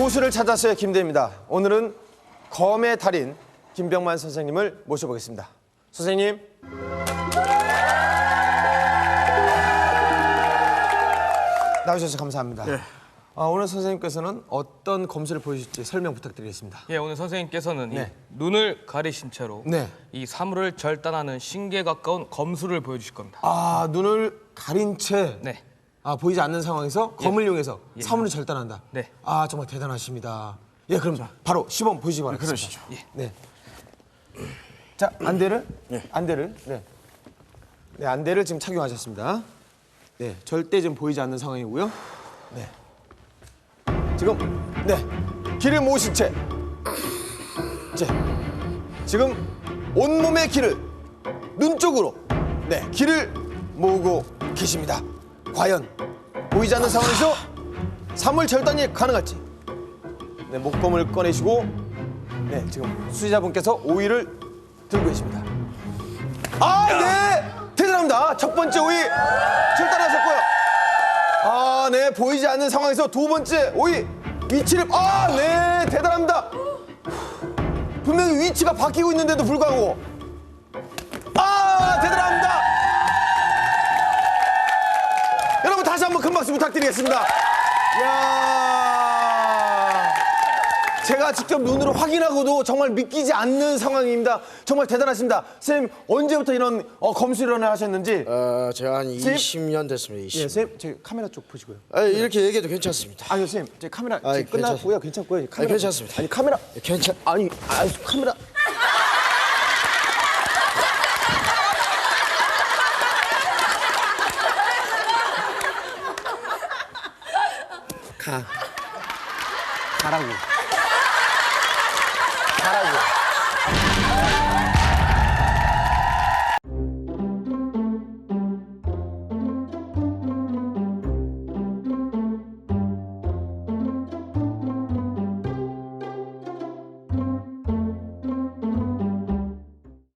고수를 찾았어요 김대입니다. 오늘은 검의 달인 김병만 선생님을 모셔보겠습니다. 선생님. 나오셔서 감사합니다. 아, 오늘 선생님께서는 어떤 검수를 보여주실지 설명 부탁드리겠습니다. 예, 오늘 선생님께서는 네. 이 눈을 가리신 채로 네. 이 사물을 절단하는 신기에 가까운 검수를 보여주실 겁니다. 아 눈을 가린 채 네. 아, 보이지 않는 상황에서 검을 이용해서 사물을 절단한다. 네. 아 정말 대단하십니다. 예 그럼 바로 시범 보시기 바랍니다. 그러시죠. 예. 네. 자 안대를 안대를 네. 네 안대를 지금 착용하셨습니다. 네 절대 지금 보이지 않는 상황이고요. 네. 지금 네 길을 모으신 채. 자, 지금 온 몸의 길을 눈 쪽으로 네 길을 모으고 계십니다. 과연 보이지 않는 상황에서 사물 절단이 가능할지. 네 목검을 꺼내시고 네 지금 수지자분께서 오이를 들고 계십니다. 아 네 대단합니다. 첫 번째 오이 절단하셨고요. 아 네 보이지 않는 상황에서 두 번째 오이 위치를 아 네 대단합니다. 분명히 위치가 바뀌고 있는데도 불구하고 여러분 다시 한번 큰 박수 부탁드리겠습니다. 이야, 제가 직접 눈으로 확인하고도 정말 믿기지 않는 상황입니다. 정말 대단하십니다. 선생님 언제부터 이런 어, 검수련을 하셨는지? 어, 제가 한 선생님? 20년 됐습니다. 20년. 예, 선생님 저기 카메라 쪽 보시고요. 아, 이렇게 얘기해도 괜찮습니다. 아니요, 선생님 제 카메라 아니, 지금 끝났고요. 괜찮고요. 카메라 좀- 괜찮습니다. 아니 카메라 괜찮. 아니 아 카메라 가. 가라고. 가라고